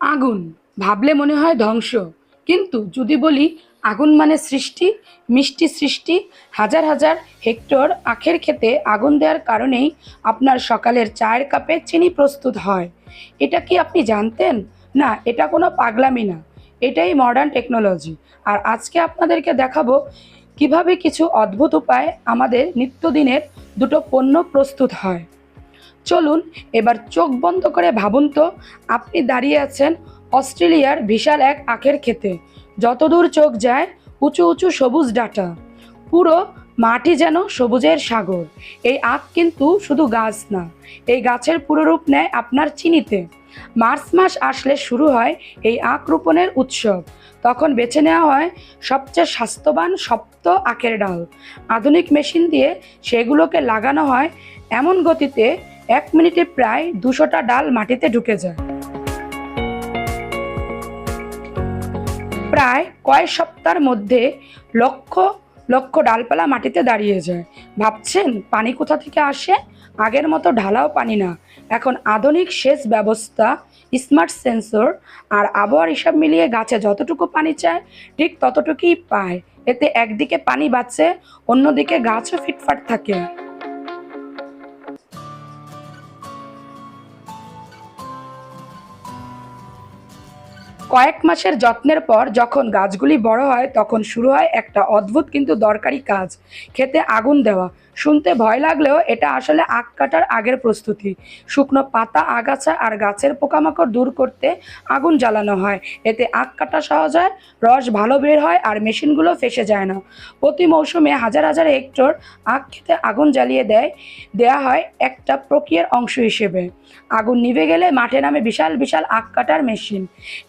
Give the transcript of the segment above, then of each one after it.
আগুন, ভাবলে মনে হয় ধ্বংস। কিন্তু যদি বলি আগুন মানে সৃষ্টি, মিষ্টি সৃষ্টি, হাজার হাজার হেক্টর আখের খেতে আগুন দেওয়ার কারণেই আপনার সকালের চায়ের কাপে চিনি প্রস্তুত হয়। এটা কি আপনি জানতেন? না, এটা কোনো পাগলামি না। এটাই মডার্ন টেকনোলজি আর আজকে আপনাদেরকে দেখাবো কীভাবে কিছু অদ্ভুত উপায়ে আমাদের নিত্যদিনের দুটো পণ্য প্রস্তুত হয়। চলুন, এবার চোখ বন্ধ করে ভাবুন তো, আপনি দাঁড়িয়ে আছেন অস্ট্রেলিয়ার বিশাল এক আখের খেতে যতদূর চোখ যায়, উঁচু উঁচু সবুজ ডাটা। পুরো মাটি যেন সবুজের সাগর। এই আখ কিন্তু শুধু গাছ না, এই গাছের পুরো রূপ নেয় আপনার চিনিতে। মার্চ মাস আসলে শুরু হয় এই আখ রোপণের উৎসব। তখন বেছে নেওয়া হয় সবচেয়ে স্বাস্থ্যবান সপ্ত আখের ডাল। আধুনিক মেশিন দিয়ে সেগুলোকে লাগানো হয় এমন গতিতে এক মিনিটে প্রায় দুশোটা ডাল মাটিতে ঢুকে যায়। প্রায় কয়েক সপ্তাহের মধ্যে লক্ষ লক্ষ ডালপালা মাটিতে দাঁড়িয়ে যায়। ভাবছেন, পানি কোথা থেকে আসে? আগের মতো ঢালাও পানি না। এখন আধুনিক সেচ ব্যবস্থা, স্মার্ট সেন্সর আর আবহাওয়ার হিসাব মিলিয়ে গাছে যতটুকু পানি চায়, ঠিক ততটুকুই পায়। এতে একদিকে পানি বাঁচে, অন্যদিকে গাছও ফিটফাট থাকে। কয়েক মাসের যত্নের পর যখন গাছগুলি বড় হয়, তখন শুরু হয় একটা অদ্ভুত কিন্তু দরকারি কাজ, খেতে আগুন দেওয়া। শুনতে ভয় লাগলেও এটা আসলে আখ কাটার আগের প্রস্তুতি। শুকনো পাতা, আগাছা আর গাছের পোকামাকড় দূর করতে আগুন জ্বালানো হয়। এতে আখ কাটা সহজ হয়, রস ভালো বের হয় আর মেশিনগুলো ফেসে যায় না। প্রতি মৌসুমে হাজার হাজার হেক্টর আখ খেতে আগুন জ্বালিয়ে দেয়, দেয়া হয় একটা প্রক্রিয়ার অংশ হিসেবে। আগুন নিভে গেলে মাঠে নামে বিশাল বিশাল আখ কাটার মেশিন।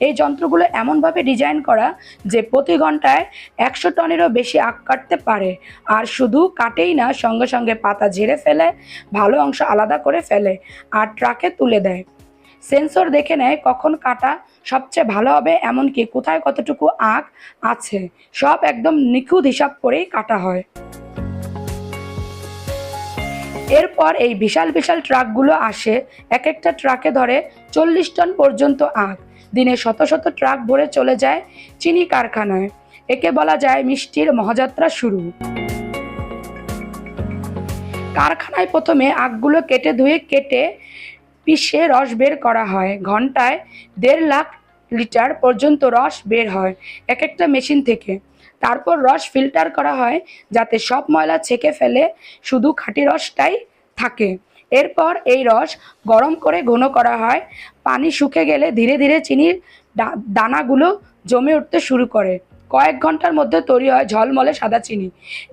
এই যন্ত্রগুলো এমনভাবে ডিজাইন করা যে প্রতি ঘন্টায় একশো টনেরও বেশি আখ কাটতে পারে। আর শুধু কাটেই না, সঙ্গে সঙ্গে পাতা ঝেড়ে ফেলে, ভালো অংশ আলাদা করে ফেলে আর ট্রাকে তুলে দেয়। সেন্সর দেখে নেয় কখন কাটা সবচেয়ে ভালো হবে, এমনকি কোথায় কতটুকু আখ আছে। সব একদম নিখুঁত হিসাব করেই কাটা হয়। এরপর এই বিশাল বিশাল ট্রাকগুলো আসে এক একটা ট্রাকে ধরে চল্লিশ টন পর্যন্ত আখ। দিনে শত শত ট্রাক ভরে চলে যায় চিনি কারখানায়। একে বলা যায় মিষ্টির মহাযাত্রা শুরু। কারখানায় প্রথমে আখগুলো কেটে ধুয়ে কেটে পিষে রস বের করা হয়। ঘন্টায় দেড় লাখ লিটার পর্যন্ত রস বের হয় এক একটা মেশিন থেকে। তারপর রস ফিল্টার করা হয় যাতে সব ময়লা ছেঁকে ফেলে, শুধু খাঁটি রসটাই থাকে। এরপর এই রস গরম করে ঘন করা হয়। পানি শুকে গেলে ধীরে ধীরে চিনির দানাগুলো জমে উঠতে শুরু করে। কয়েক ঘণ্টার মধ্যে তৈরি হয় ঝলমলে সাদা চিনি।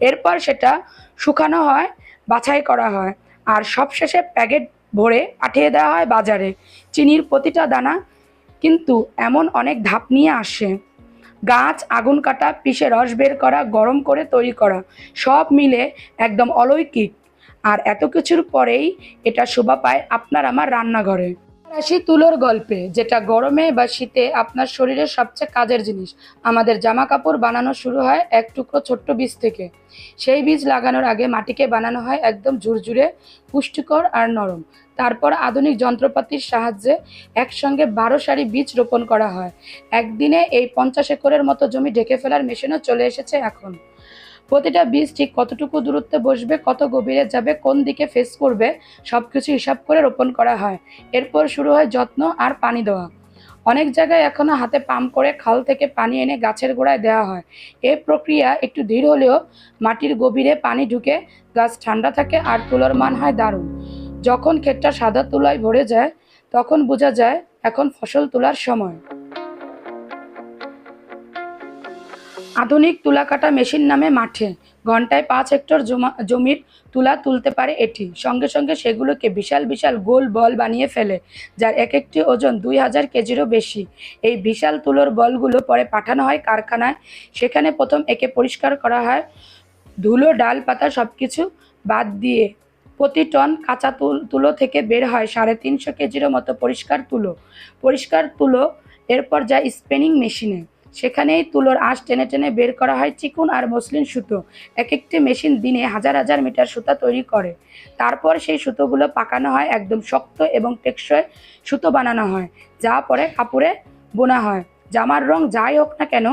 এরপর সেটা শুকানো হয়, বাছাই করা হয়। আর সবশেষে প্যাকেট ভরে পাঠিয়ে দেওয়া হয় বাজারে। চিনির প্রতিটা দানা কিন্তু এমন অনেক ধাপ নিয়ে আসে। গাছ, আগুন কাটা, পিষে রস বের করা, গরম করে তৈরি করা, সব মিলে একদম অলৌকিক। আর এত কিছুর পরেই এটা শোভা পায় আপনার আমার রান্নাঘরে। আসি তুলোর গল্পে, যেটা গরমে বা শীতে আপনার শরীরের সবচেয়ে কাজের জিনিস। আমাদের জামা কাপড় বানানো শুরু হয় এক টুকরো ছোট্ট বীজ থেকে। সেই বীজ লাগানোর আগে মাটিকে বানানো হয় একদম ঝুরঝুরে, পুষ্টিকর আর নরম। তারপর আধুনিক যন্ত্রপাতির সাহায্যে একসঙ্গে বারো সারি বীজ রোপণ করা হয়। একদিনে এই পঞ্চাশ একরের মতো জমি ঢেকে ফেলার মেশিনও চলে এসেছে এখন। প্রতিটা বীজ ঠিক কতটুকু দূরত্বে বসবে, কত গভীরে যাবে, কোন দিকে ফেস করবে সব কিছু হিসাব করে রোপণ করা হয়। এরপর শুরু হয় যত্ন আর পানি দেওয়া। অনেক জায়গায় এখনও হাতে পাম্প করে খাল থেকে পানি এনে গাছের গোড়ায় দেওয়া হয়। এই প্রক্রিয়া একটু ধীর হলেও মাটির গভীরে পানি ঢুকে গাছ ঠান্ডা থাকে আর তুলোর মান হয় দারুণ। যখন ক্ষেতটা সাদা তুলায় ভরে যায়, তখন বোঝা যায় এখন ফসল তোলার সময়। আধুনিক তুলা কাটা মেশিন নামে মাঠে। ঘন্টায় পাঁচ হেক্টর জমা জমির তুলা তুলতে পারে এটি। সঙ্গে সঙ্গে সেগুলোকে বিশাল বিশাল গোল বল বানিয়ে ফেলে, যার এক একটি ওজন দুই হাজার কেজিরও বেশি। এই বিশাল তুলোর বলগুলো পরে পাঠানো হয় কারখানায়। সেখানে প্রথম একে পরিষ্কার করা হয়। ধুলো, ডাল, পাতা সব কিছু বাদ দিয়ে প্রতি টন কাঁচা তুল তুলো থেকে বের হয় সাড়ে তিনশো কেজিরও মতো পরিষ্কার তুলো। পরিষ্কার তুলো এরপর যায় স্পেনিং মেশিনে। সেখানেই তুলোর আঁশ টেনে টেনে বের করা হয় চিকুন আর মসলিন সুতো। এক একটি মেশিন দিনে হাজার হাজার মিটার সুতা তৈরি করে। তারপর সেই সুতোগুলো পাকানো হয় একদম শক্ত এবং টেকসই সুতো বানানো হয়, যা পরে কাপড়ে বোনা হয়। জামার রং যাই হোক না কেন,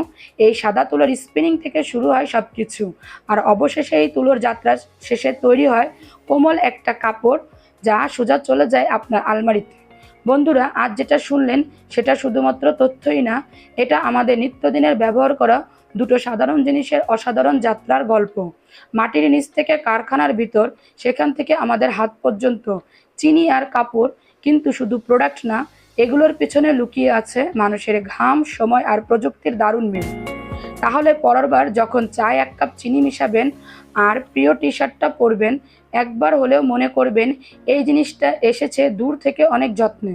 এই সাদা তুলোর স্পিনিং থেকে শুরু হয় সব কিছু আর অবশেষে এই তুলোর যাত্রা শেষে তৈরি হয় কোমল একটা কাপড়, যা সোজা চলে যায় আপনার আলমারিতে। বন্ধুরা, আজ যেটা শুনলেন সেটা শুধুমাত্র তথ্যই না, এটা আমাদের নিত্যদিনের ব্যবহার করা দুটো সাধারণ জিনিসের অসাধারণ যাত্রার গল্প। মাটির নিচ থেকে কারখানার ভিতর, সেখান থেকে আমাদের হাত পর্যন্ত। চিনি আর কাপড় কিন্তু শুধু প্রোডাক্ট না, এগুলোর পেছনে লুকিয়ে আছে মানুষের ঘাম, সময় আর প্রযুক্তির দারুণ মিল। তাহলে পরেরবার যখন চায় এক কাপ চিনি মিশাবেন আর প্রিয় টি শার্টটা পরবেন, একবার হলেও মনে করবেন এই জিনিসটা এসেছে দূর থেকে অনেক যত্নে।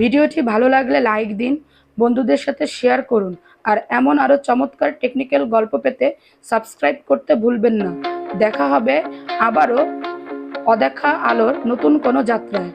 ভিডিওটি ভালো লাগলে লাইক দিন, বন্ধুদের সাথে শেয়ার করুন, আর এমন আরও চমৎকার টেকনিক্যাল গল্প পেতে সাবস্ক্রাইব করতে ভুলবেন না। দেখা হবে আবারও অদেখা আলোর নতুন কোনো যাত্রায়।